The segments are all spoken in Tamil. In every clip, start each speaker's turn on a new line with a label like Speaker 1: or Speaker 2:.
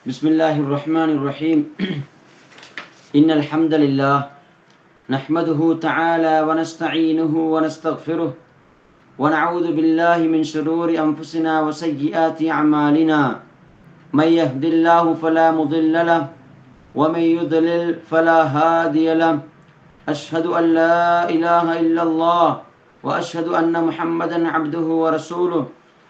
Speaker 1: بسم الله الرحمن الرحيم. إن الحمد لله نحمده تعالى ونستعينه ونستغفره ونعوذ بالله من شرور أنفسنا وسيئات أعمالنا. من يهد الله فلا مضل له ومن يضلل فلا هادي له. أشهد أن لا إله إلا الله وأشهد أن محمدا عبده ورسوله.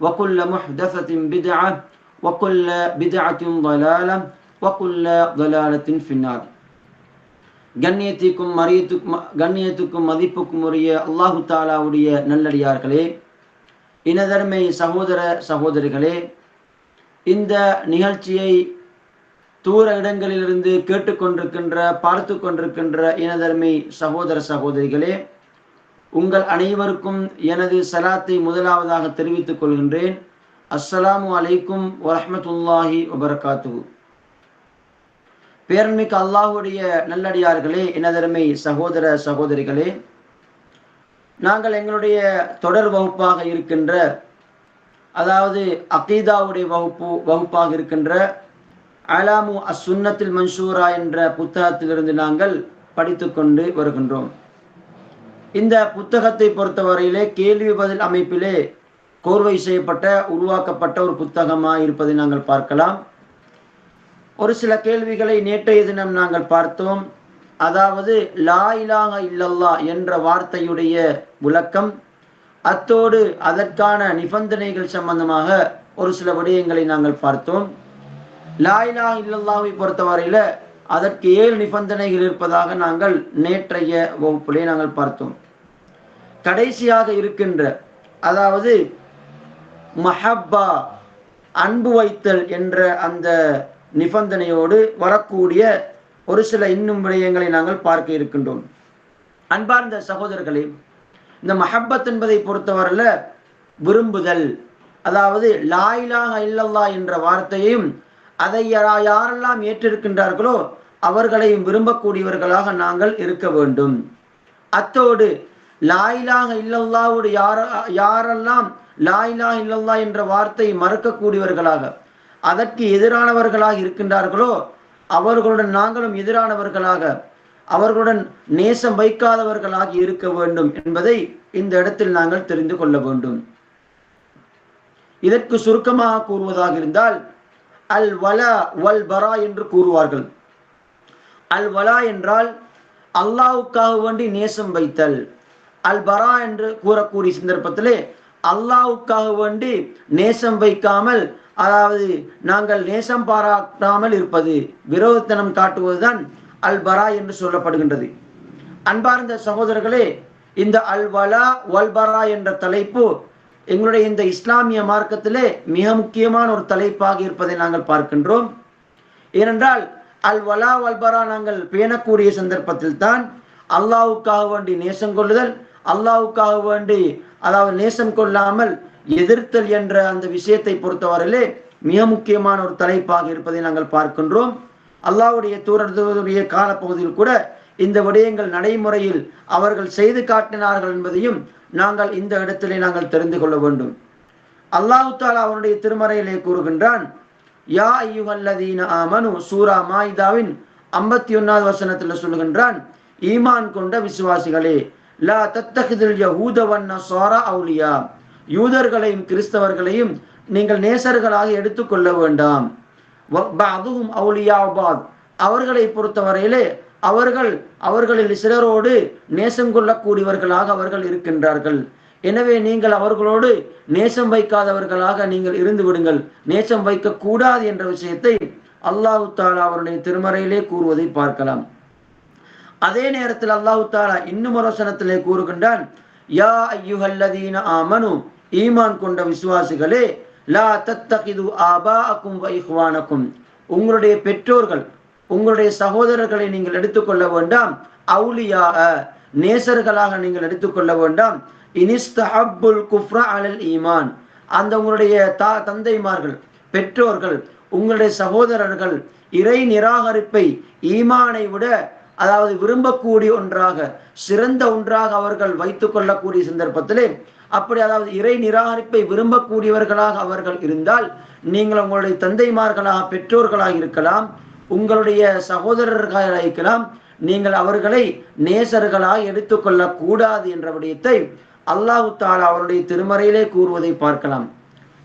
Speaker 1: وكل محدثة بدعة وكل بدعة ضلالة وكل ضلالة في النار கண்ணியத்திற்கும் மரியத்துக்கும் கண்ணியத்துக்கும் மதிப்புக்கும் உரிய அல்லாஹு தாலாவுடைய நல்லடியார்களே இனதர்மை சகோதர சகோதரிகளே இந்த நிகழ்ச்சியை தூர இடங்களிலிருந்து கேட்டுக்கொண்டிருக்கின்ற பார்த்து கொண்டிருக்கின்ற இனதர்மை சகோதர சகோதரிகளே உங்கள் அனைவருக்கும் எனது சலாத்தை முதலாவதாக தெரிவித்துக் கொள்கின்றேன். அஸ்ஸலாமு அலைக்கும் வரமத்துல்லாஹி வபரகாத்து பேரன்மிக்கு அல்லாஹுடைய நல்லடியார்களே எனதருமை சகோதர சகோதரிகளே நாங்கள் எங்களுடைய தொடர் வகுப்பாக இருக்கின்ற அதாவது அகீதாவுடைய வகுப்பு வகுப்பாக இருக்கின்ற அலாமு அசுன்னத்தில் மன்சூரா என்ற புத்தகத்திலிருந்து நாங்கள் படித்து கொண்டு வருகின்றோம். இந்த புத்தகத்தை பொறுத்தவரையிலே கேள்வி பதில் அமைப்பிலே கோர்வை செய்யப்பட்ட உருவாக்கப்பட்ட ஒரு புத்தகமாக இருப்பதை நாங்கள் பார்க்கலாம். ஒரு சில கேள்விகளை நேற்றைய தினம் நாங்கள் பார்த்தோம். அதாவது லா இலாக இல்லல்லா என்ற வார்த்தையுடைய விளக்கம் அத்தோடு அதற்கான நிபந்தனைகள் சம்பந்தமாக ஒரு சில விடயங்களை நாங்கள் பார்த்தோம். லா இலா இல்லல்லாவை பொறுத்தவரையில் அதற்கு ஏழு நிபந்தனைகள் இருப்பதாக நாங்கள் நேற்றைய வகுப்பிலே நாங்கள் பார்த்தோம். கடைசியாக இருக்கின்ற அதாவது மஹப்பா அன்பு வைத்தல் என்ற அந்த நிபந்தனையோடு வரக்கூடிய ஒரு சில இன்னும் விடயங்களை நாங்கள் பார்க்க இருக்கின்றோம். அன்பார்ந்த சகோதரர்களே இந்த மஹப்பத் என்பதை பொறுத்தவரையில் விரும்புதல் அதாவது லாயிலாக இல்லல்லா என்ற வார்த்தையையும் அதை யாரெல்லாம் ஏற்றிருக்கின்றார்களோ அவர்களையும் விரும்பக்கூடியவர்களாக நாங்கள் இருக்க வேண்டும். அத்தோடு லாயிலாக இல்லல்லாவோடு யார யாரெல்லாம் லாயிலா இல்லல்லா என்ற வார்த்தையை மறக்கக்கூடியவர்களாக அதற்கு எதிரானவர்களாக இருக்கின்றார்களோ அவர்களுடன் நாங்களும் எதிரானவர்களாக அவர்களுடன் நேசம் வைக்காதவர்களாக இருக்க வேண்டும் என்பதை இந்த இடத்தில் நாங்கள் தெரிந்து கொள்ள வேண்டும். இதற்கு சுருக்கமாக கூறுவதாக இருந்தால் அல் வலா வல் பரா என்று கூறுவார்கள். அல் வலா என்றால் அல்லாவுக்காக வேண்டி நேசம் வைத்தல். அல் பரா என்று கூறக்கூடிய சந்தர்ப்பத்திலே அல்லாவுக்காக வேண்டி நேசம் வைக்காமல் அதாவது நாங்கள் நேசம் பாராட்டாமல் இருப்பது விரோதத்தனம் காட்டுவதுதான் அல் பரா என்று சொல்லப்படுகின்றது. அன்பார்ந்த சகோதரர்களே இந்த அல் வலா வல் பரா என்ற தலைப்பு எங்களுடைய இந்த இஸ்லாமிய மார்க்கத்திலே மிக முக்கியமான ஒரு தலைப்பாக இருப்பதை நாங்கள் பார்க்கின்றோம். ஏனென்றால் அல் வலா வல்பரா நாங்கள் பேணக்கூடிய சந்தர்ப்பத்தில் தான் அல்லாவுக்காக வேண்டி நேசம் கொள்ளுதல் அல்லாவுக்காக வேண்டி அதாவது நேசம் கொள்ளாமல் எதிர்த்தல் என்ற அந்த விஷயத்தை பொறுத்தவரையிலே மிக முக்கியமான ஒரு தலைப்பாக இருப்பதை நாங்கள் பார்க்கின்றோம். அல்லாவுடைய தூரத்துடைய காலப்பகுதியில் கூட இந்த விடயங்கள் நடைமுறையில் அவர்கள் செய்து காட்டினார்கள் என்பதையும் நாங்கள் இந்த இடத்திலே நாங்கள் தெரிந்து கொள்ள வேண்டும். அல்லாஹு தாலா அவனுடைய திருமறையிலே கூறுகின்றான் யா ஐயுகல்லதீன ஆமனு சூரா மாயிதாவின் ஐம்பத்தி ஒன்னாவது வசனத்தில் சொல்லுகின்றான் ஈமான் கொண்ட விசுவாசிகளே லா தத்தகிதில் யஹூதவன் நசாரா அவுலியா. யூதர்களையும் கிறிஸ்தவர்களையும் நீங்கள் நேசர்களாக எடுத்துக்கொள்ள வேண்டாம். அதுவும் அவுலியாபாத் அவர்களை பொறுத்தவரையிலே அவர்கள் அவர்களில் சிலரோடு நேசம் கொள்ளக்கூடியவர்களாக அவர்கள் இருக்கின்றார்கள். எனவே நீங்கள் அவர்களோடு நேசம் வைக்காதவர்களாக நீங்கள் இருந்து விடுங்கள். நேசம் வைக்கக்கூடாது என்ற விஷயத்தை அல்லாஹு தாலா அவருடைய திருமறையிலே கூறுவதை பார்க்கலாம். அதே நேரத்தில் அல்லாஹு தாலா இன்னும் ஒரு வசனத்திலே கூறுகின்றான் யா ஐயுஹல்லதீன ஆமனு ஈமான் கொண்ட விசுவாசிகளே லா தத்தகிது ஆபாஅக்கும் வ இஹ்வானக்கும். உங்களுடைய பெற்றோர்கள் உங்களுடைய சகோதரர்களை நீங்கள் எடுத்துக்கொள்ள வேண்டாம் அவுலியா நேசர்களாக நீங்கள் எடுத்துக்கொள்ள வேண்டாம். இனிஸ்தஹப்புல் குஃப்ரா அலல் ஈமான். அந்த உங்களுடைய தா தந்தைமார்கள் பெற்றோர்கள் உங்களுடைய சகோதரர்கள் இறை நிராகரிப்பை ஈமானை விட அதாவது விரும்பக்கூடிய ஒன்றாக சிறந்த ஒன்றாக அவர்கள் வைத்துக் கொள்ளக்கூடிய சந்தர்ப்பத்திலே அப்படி அதாவது இறை நிராகரிப்பை விரும்பக்கூடியவர்களாக அவர்கள் இருந்தால் நீங்கள் உங்களுடைய தந்தைமார்களாக பெற்றோர்களாக இருக்கலாம் உங்களுடைய சகோதரர்களாக இருக்கலாம் நீங்கள் அவர்களை நேசர்களாக எடுத்துக்கொள்ள கூடாது என்ற விடயத்தை அல்லாஹு தாலா அவருடைய திருமறையிலே கூறுவதை பார்க்கலாம்.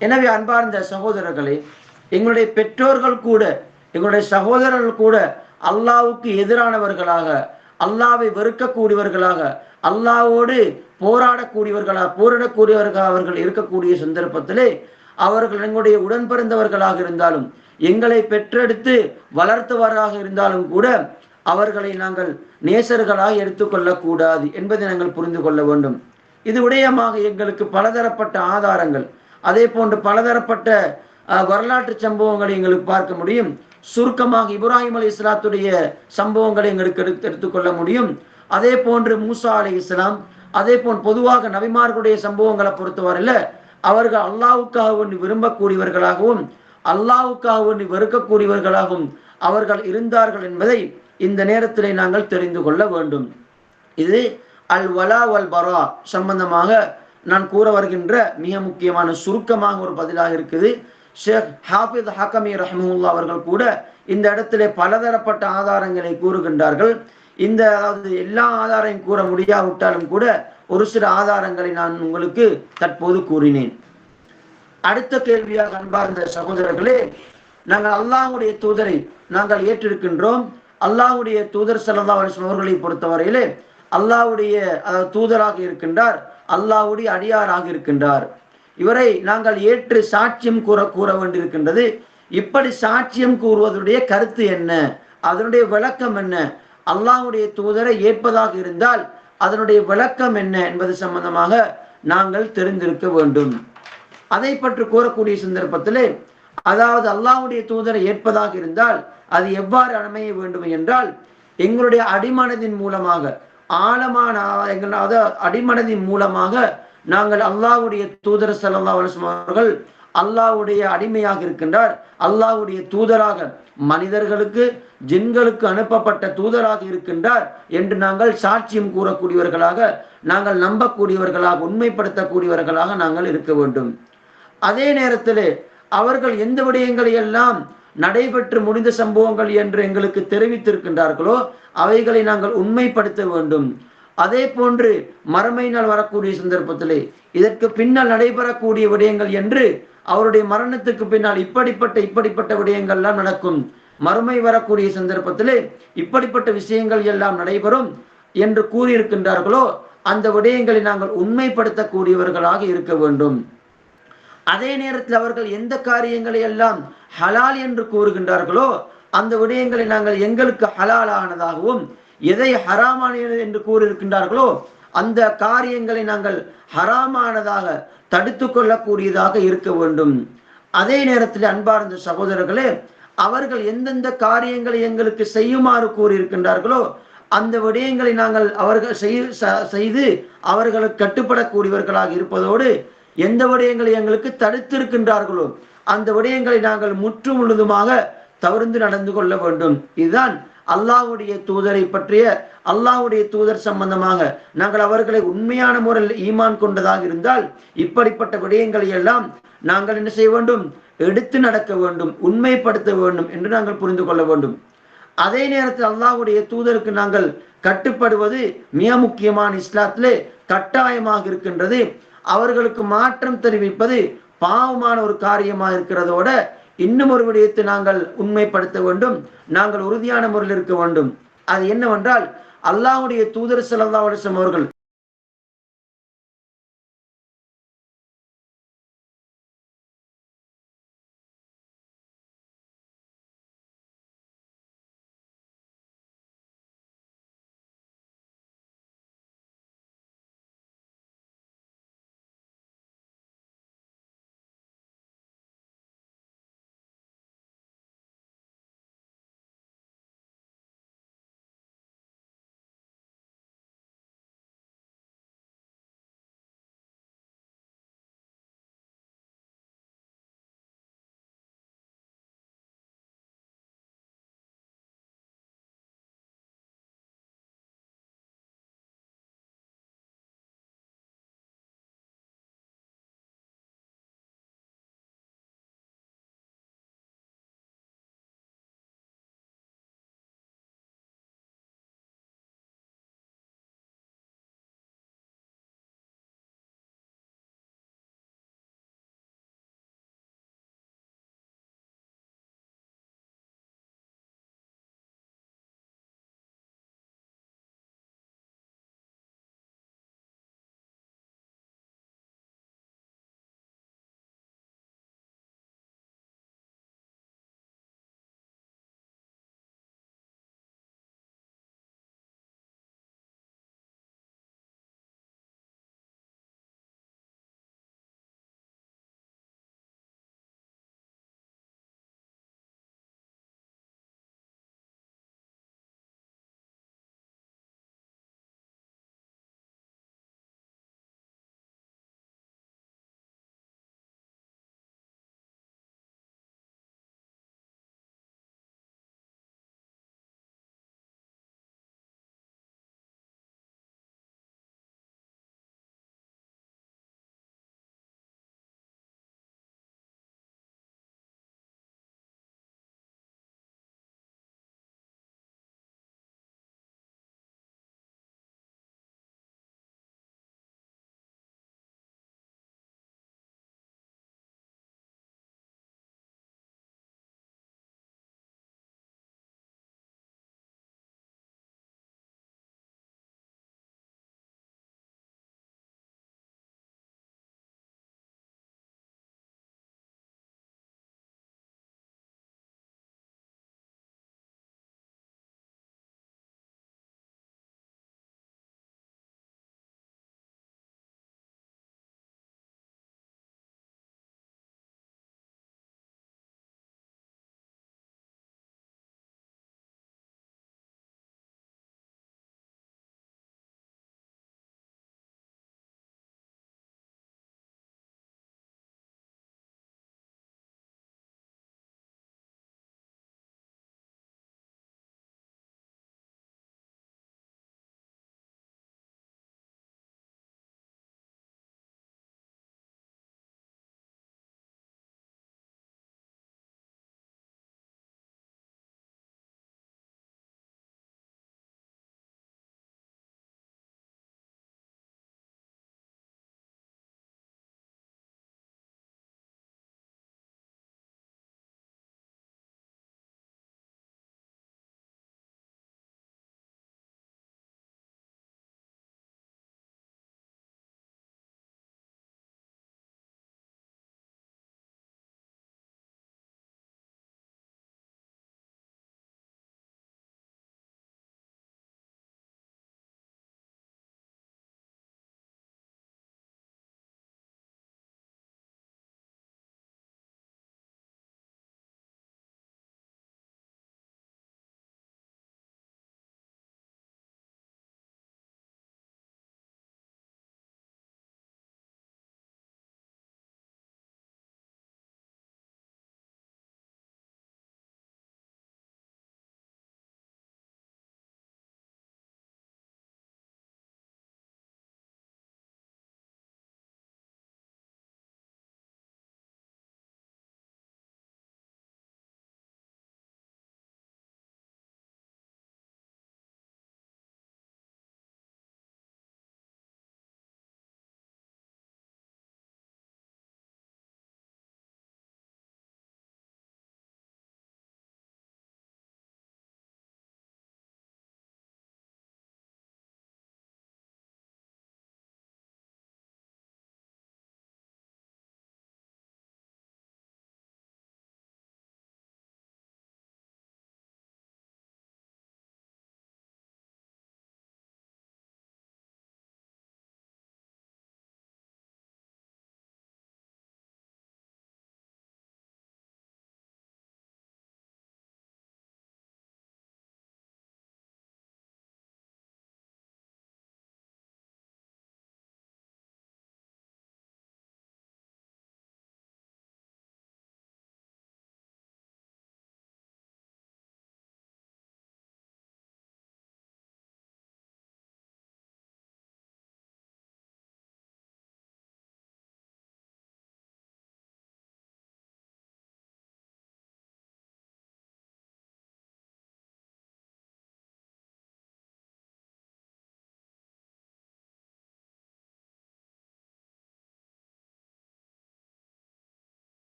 Speaker 1: எனவே அன்பார்ந்த சகோதரர்களே எங்களுடைய பெற்றோர்கள் கூட எங்களுடைய சகோதரர்கள் கூட அல்லாவுக்கு எதிரானவர்களாக அல்லாவை வெறுக்கக்கூடியவர்களாக அல்லாவோடு போராடக்கூடியவர்களாக போரிடக்கூடியவர்களாக அவர்கள் இருக்கக்கூடிய சந்தர்ப்பத்திலே அவர்கள் எங்களுடைய உடன் பிறந்தவர்களாக இருந்தாலும் எங்களை பெற்றெடுத்து வளர்த்தவராக இருந்தாலும் கூட அவர்களை நாங்கள் நேசர்களாக எடுத்துக்கொள்ளக்கூடாது என்பதை நாங்கள் புரிந்து கொள்ள வேண்டும். இது விடயமாக எங்களுக்கு பலதரப்பட்ட ஆதாரங்கள். அதே போன்று பலதரப்பட்ட வரலாற்று சம்பவங்களை எங்களுக்கு பார்க்க முடியும். சுருக்கமாக இப்ராஹிம் அலி இஸ்லாத்துடைய சம்பவங்களை எங்களுக்கு எடுத்து எடுத்துக்கொள்ள முடியும். அதே போன்று மூசா அலி இஸ்லாம் அதே போன்று பொதுவாக நபிமார்களுடைய சம்பவங்களை பொறுத்தவரையில் அவர்கள் அல்லாவுக்காக ஒன்று விரும்பக்கூடியவர்களாகவும் அல்லாவுக்காக ஒன்று வெறுக்கக்கூடியவர்களாகவும் அவர்கள் இருந்தார்கள் என்பதை இந்த நேரத்திலே நாங்கள் தெரிந்து கொள்ள வேண்டும். இது அல் வலா வல் பரா சம்பந்தமாக நான் கூற வருகின்ற மிக முக்கியமான சுருக்கமாக ஒரு பதிலாக இருக்குது. ஷேக் ஹாஃபித் ஹக்கமி ரஹமுல்லா அவர்கள் கூட இந்த இடத்திலே பலதரப்பட்ட ஆதாரங்களை கூறுகின்றார்கள். இந்த அதாவது எல்லா ஆதாரையும் கூற முடியாவிட்டாலும் கூட ஒரு சில ஆதாரங்களை நான் உங்களுக்கு தற்போது கூறினேன். அடுத்த கேள்வியாக அன்பார்ந்த சகோதரர்களே நாங்கள் அல்லாஹுடைய தூதரை நாங்கள் ஏற்றிருக்கின்றோம். அல்லாஹுடைய தூதர் சல்லா அலிஸ்லாம் அவர்களை பொறுத்தவரையிலே அல்லாஹுடைய தூதராக இருக்கின்றார் அல்லாஹுடைய அடியாராக இருக்கின்றார். இவரை நாங்கள் ஏற்று சாட்சியம் கூற கூற வேண்டியிருக்கின்றது. இப்படி சாட்சியம் கூறுவதுடைய கருத்து என்ன? அதனுடைய விளக்கம் என்ன? அல்லாஹுடைய தூதரை ஏற்பதாக இருந்தால் அதனுடைய விளக்கம் என்ன என்பது சம்பந்தமாக நாங்கள் தெரிந்திருக்க வேண்டும். அதை பற்றி கூறக்கூடிய சந்தர்ப்பத்திலே அதாவது அல்லாஹுடைய தூதரை ஏற்பதாக இருந்தால் அது எவ்வாறு அமைய வேண்டும் என்றால் எங்களுடைய அடிமனதின் மூலமாக ஆழமான எங்களாவது அடிமனதின் மூலமாக நாங்கள் அல்லாஹுடைய தூதர் சல்லா அவர்கள் அல்லாவுடைய அடிமையாக இருக்கின்றார். அல்லாவுடைய தூதராக மனிதர்களுக்கு ஜின்களுக்கு அனுப்பப்பட்ட தூதராக இருக்கின்றார் என்று நாங்கள் சாட்சியம் கூறக்கூடியவர்களாக நாங்கள் நம்பக்கூடியவர்களாக உண்மைப்படுத்தக்கூடியவர்களாக நாங்கள் இருக்க வேண்டும். அதே நேரத்தில் அவர்கள் எந்த விடயங்களை எல்லாம் நடைபெற்று முடிந்த சம்பவங்கள் என்று எங்களுக்கு தெரிவித்திருக்கின்றார்களோ அவைகளை நாங்கள் உண்மைப்படுத்த வேண்டும். அதே போன்று மறுமை நாள் வரக்கூடிய சந்தர்ப்பத்திலே இதற்கு பின்னால் நடைபெறக்கூடிய விடயங்கள் என்று அவருடைய மரணத்துக்கு பின்னால் இப்படிப்பட்ட இப்படிப்பட்ட விடயங்கள்லாம் நடக்கும். மறுமை வரக்கூடிய சந்தர்ப்பத்திலே இப்படிப்பட்ட விஷயங்கள் எல்லாம் நடைபெறும் என்று கூறியிருக்கின்றார்களோ அந்த விடயங்களை நாங்கள் உண்மைப்படுத்தக்கூடியவர்களாக இருக்க வேண்டும். அதே நேரத்தில் அவர்கள் எந்த காரியங்களை எல்லாம் ஹலால் என்று கூறுகின்றார்களோ அந்த விடயங்களை நாங்கள் எங்களுக்கு ஹலாலானதாகவும் எதை ஹராமானது என்று கூறியிருக்கின்றார்களோ அந்த காரியங்களை நாங்கள் ஹராமானதாக தடுத்து கொள்ளக்கூடியதாக இருக்க வேண்டும். அதே நேரத்தில் அன்பார்ந்த சகோதரர்களே அவர்கள் எந்தெந்த காரியங்களை எங்களுக்கு செய்யுமாறு கூறியிருக்கின்றார்களோ அந்த விடயங்களை நாங்கள் அவர்கள் செய்து அவர்களுக்கு கட்டுப்படக்கூடியவர்களாக இருப்பதோடு எந்த விடயங்களை எங்களுக்கு தடுத்திருக்கின்றார்களோ அந்த விடயங்களை நாங்கள் முற்று முழுதுமாக தவிர்த்து நடந்து கொள்ள வேண்டும். இதுதான் அல்லாஹுடைய தூதரை பற்றிய அல்லாஹுடைய தூதர் சம்பந்தமாக நாங்கள் அவர்களை உண்மையான முறையில் ஈமான் கொண்டதாக இருந்தால் இப்படிப்பட்ட விடயங்களை எல்லாம் நாங்கள் என்ன செய்ய வேண்டும்? எடுத்து நடக்க வேண்டும் உண்மைப்படுத்த வேண்டும் என்று நாங்கள் புரிந்து கொள்ள வேண்டும். அதே நேரத்தில் அல்லாஹுடைய தூதருக்கு நாங்கள் கட்டுப்படுவது மிக முக்கியமான இஸ்லாத்திலே கட்டாயமாக இருக்கின்றது. அவர்களுக்கு மாற்றம் தெரிவிப்பது பாவமான ஒரு காரியமாக இருக்கிறதோட இன்னும் ஒரு விடயத்தை நாங்கள் உண்மைப்படுத்த வேண்டும். நாங்கள் உறுதியான முறையில் இருக்க வேண்டும். அது என்னவென்றால் அல்லாஹுடைய தூதர் ஸல்லல்லாஹு அவர்கள்